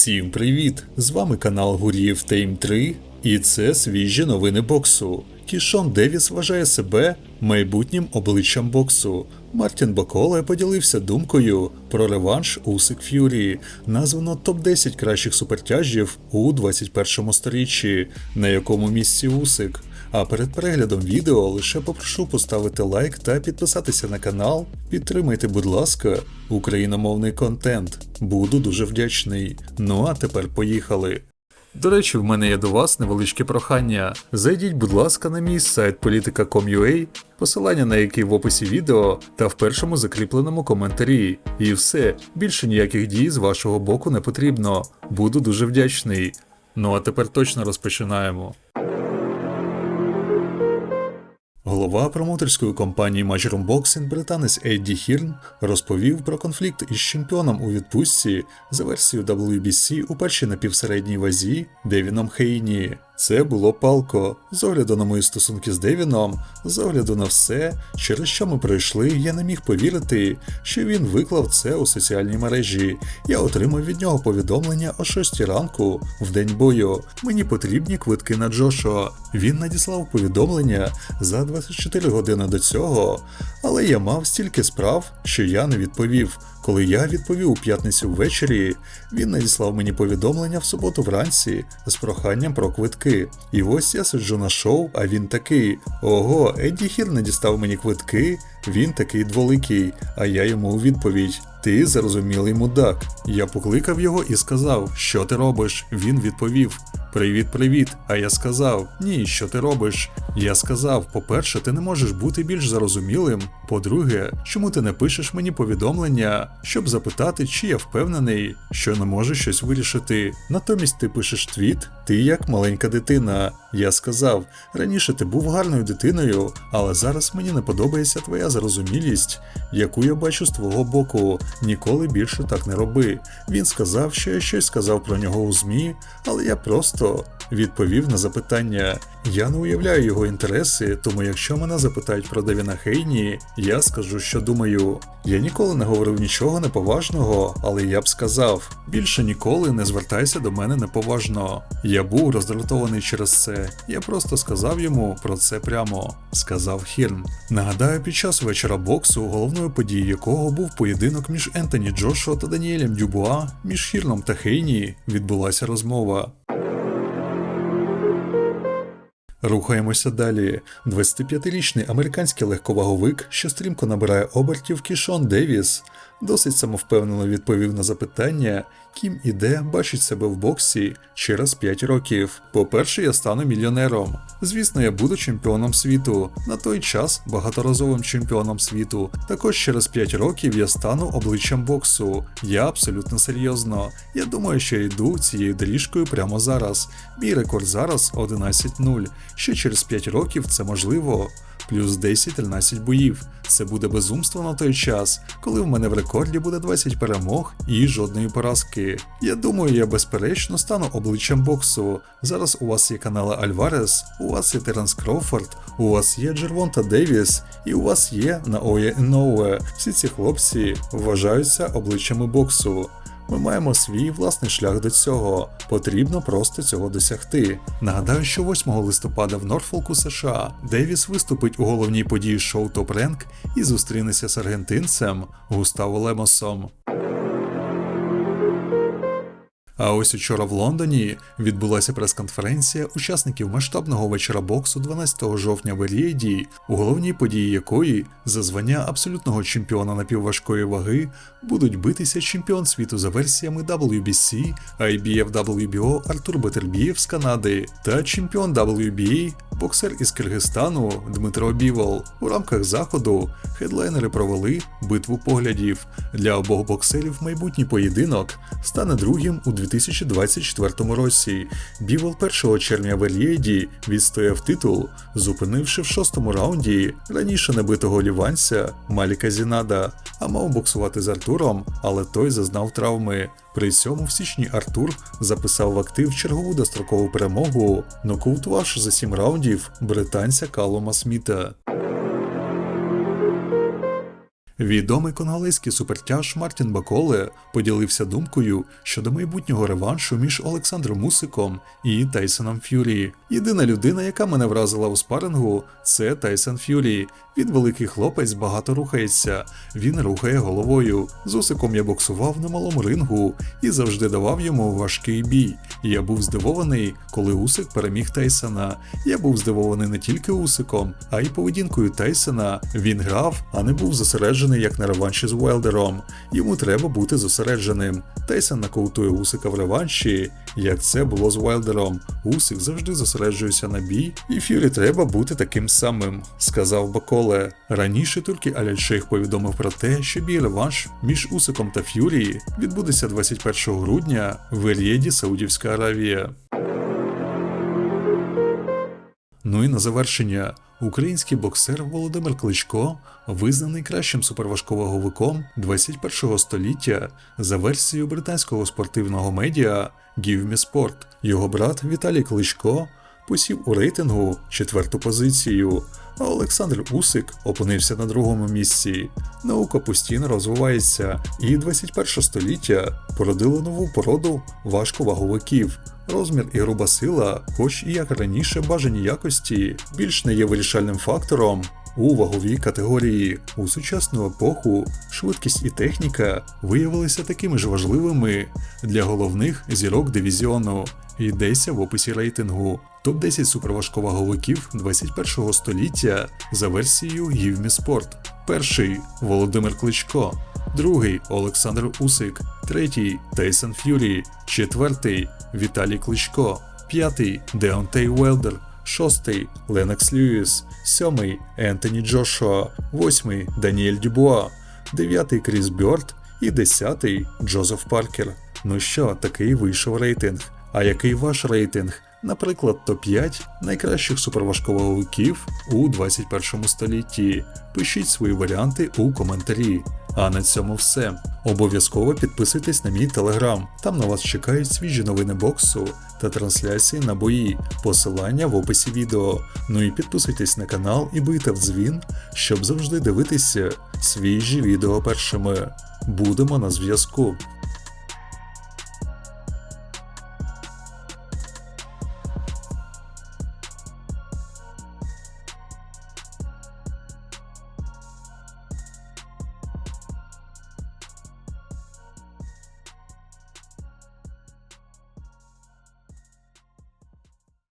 Всім привіт! З вами канал Гур'їв Тейм 3, і це свіжі новини боксу. Кішон Девіс вважає себе майбутнім обличчям боксу. Мартін Баколе поділився думкою про реванш Усик Ф'юрі, названо топ-10 кращих супертяжів у 21 сторіччі, на якому місці Усик. А перед переглядом відео лише попрошу поставити лайк та підписатися на канал. Підтримайте, будь ласка, україномовний контент. Буду дуже вдячний. Ну а тепер поїхали. До речі, в мене є до вас невеличке прохання. Зайдіть, будь ласка, на мій сайт politica.com.ua, посилання на який в описі відео та в першому закріпленому коментарі. І все, більше ніяких дій з вашого боку не потрібно. Буду дуже вдячний. Ну а тепер точно розпочинаємо. Голова промоутерської компанії Matchroom Boxing британець Едді Хірн розповів про конфлікт із чемпіоном у відпустці за версією WBC у першій напівсередній вазі Девіном Хейні. Це було палко. З огляду на мої стосунки з Девіном, з огляду на все, через що ми пройшли, я не міг повірити, що він виклав це у соціальній мережі. Я отримав від нього повідомлення о 6 ранку в день бою. Мені потрібні квитки на Джошуа. Він надіслав повідомлення за 24 години до цього, але я мав стільки справ, що я не відповів. Коли я відповів у п'ятницю ввечері, він надіслав мені повідомлення в суботу вранці з проханням про квитки. І ось я сиджу на шоу, а він такий: Ого, Едді Хір надістав мені квитки, він такий дволикий, а я йому у відповідь. Ти зарозумілий мудак. Я покликав його і сказав, що ти робиш. Він відповів: Привіт, привіт. А я сказав: Ні, що ти робиш? Я сказав: по-перше, ти не можеш бути більш зарозумілим. По-друге, чому ти не пишеш мені повідомлення, щоб запитати, чи я впевнений, що не можу щось вирішити. Натомість ти пишеш твіт, ти як маленька дитина. Я сказав: раніше ти був гарною дитиною, але зараз мені не подобається твоя зарозумілість, яку я бачу з твого боку. Ніколи більше так не роби. Він сказав, що я щось сказав про нього у ЗМІ, але я просто відповів на запитання. Я не уявляю його інтереси, тому якщо мене запитають про Девіна Хейні, я скажу, що думаю. Я ніколи не говорив нічого неповажного, але я б сказав: більше ніколи не звертайся до мене неповажно. Я був роздратований через це. Я просто сказав йому про це прямо, сказав Хірн. Нагадаю, під час вечора боксу, головною подією якого був поєдинок між Ентоні Джошуа та Даніелем Дюбуа, між Хірном та Хейні відбулася розмова. Рухаємося далі. 25-річний американський легковаговик, що стрімко набирає обертів Кішон Девіс, досить самовпевнено відповів на запитання, ким і де бачить себе в боксі через 5 років. По-перше, я стану мільйонером. Звісно, я буду чемпіоном світу. На той час багаторазовим чемпіоном світу. Також через 5 років я стану обличчям боксу. Я абсолютно серйозно. Я думаю, що я йду цією доріжкою прямо зараз. Мій рекорд зараз 11-0. Ще через 5 років це можливо. Плюс 10-13 боїв. Це буде безумство на той час, коли в мене в рекорді буде 20 перемог і жодної поразки. Я думаю, я безперечно стану обличчям боксу. Зараз у вас є канали Альварес, у вас є Теренс Кроуфорд, у вас є Джервонта Девіс, і у вас є Наоя Іноуе. Всі ці хлопці вважаються обличчями боксу. Ми маємо свій власний шлях до цього. Потрібно просто цього досягти. Нагадаю, що 8 листопада в Норфолку, США, Девіс виступить у головній події шоу Топ Ренк і зустрінеться з аргентинцем Густаво Лемосом. А ось учора в Лондоні відбулася прес-конференція учасників масштабного вечора боксу 12 жовтня в Елієді, у головній події якої за звання абсолютного чемпіона напівважкої ваги будуть битися чемпіон світу за версіями WBC, IBF WBO Артур Бетербієв з Канади та чемпіон WBA боксер із Киргизстану Дмитро Бівол. У рамках заходу хедлайнери провели битву поглядів. Для обох боксерів майбутній поєдинок стане другим у 2024 році. Бівол 1 червня в Ельєді відстояв титул, зупинивши в шостому раунді раніше небитого ліванця Маліка Зінада, а мав боксувати з Артуром, але той зазнав травми. При цьому в січні Артур записав в актив чергову дострокову перемогу, нокаутувавши за 7 раундів британця Калома Сміта. Відомий конголезький супертяж Мартін Баколе поділився думкою щодо майбутнього реваншу між Олександром Мусиком і Тайсоном Ф'юрі. Єдина людина, яка мене вразила у спарингу, це Тайсон Ф'юрі. Він великий хлопець, багато рухається. Він рухає головою. З Усиком я боксував на малому рингу і завжди давав йому важкий бій. Я був здивований, коли Усик переміг Тайсона. Я був здивований не тільки Усиком, а й поведінкою Тайсона. Він грав, а не був зосереджений як на реванші з Уелдером. Йому треба бути зосередженим. Тайсон нокаутує Усика в реванші, як це було з Уелдером. Усик завжди зосереджується на бій, і Ф'юрі треба бути таким самим, сказав Баколе. Раніше тільки Аляль-Шейх повідомив про те, що бій реванш між Усиком та Ф'юрі відбудеться 21 грудня в Рієді, Саудівська Аравія. Ну і на завершення. Український боксер Володимир Кличко визнаний кращим суперважковаговиком 21-го століття за версією британського спортивного медіа Give Me Sport. Його брат Віталій Кличко посів у рейтингу четверту позицію, а Олександр Усик опинився на другому місці. Наука постійно розвивається, і 21 століття породило нову породу важковаговиків. Розмір і груба сила, хоч і як раніше бажані якості, більш не є вирішальним фактором. У ваговій категорії у сучасну епоху швидкість і техніка виявилися такими ж важливими для головних зірок дивізіону. Йдеться в описі рейтингу. Топ-10 суперважковаговиків 21-го століття за версією Sport. Перший Володимир Кличко, другий Олександр Усик, третій Тейсон Ф'юрі, четвертий Віталій Кличко, п'ятий Деонтей Уелдер, шостий Ленокс Льюіс, сьомий Ентоні Джошуа, восьмий Даніель Дюбуа, дев'ятий Кріс Бьорд. І десятий Джозеф Паркер. Ну що, такий вийшов рейтинг. А який ваш рейтинг? Наприклад, топ-5 найкращих суперважковаговиків у 21 столітті. Пишіть свої варіанти у коментарі. А на цьому все. Обов'язково підписуйтесь на мій телеграм. Там на вас чекають свіжі новини боксу та трансляції на бої. Посилання в описі відео. Ну і підписуйтесь на канал і бийте в дзвін, щоб завжди дивитися свіжі відео першими. Будемо на зв'язку.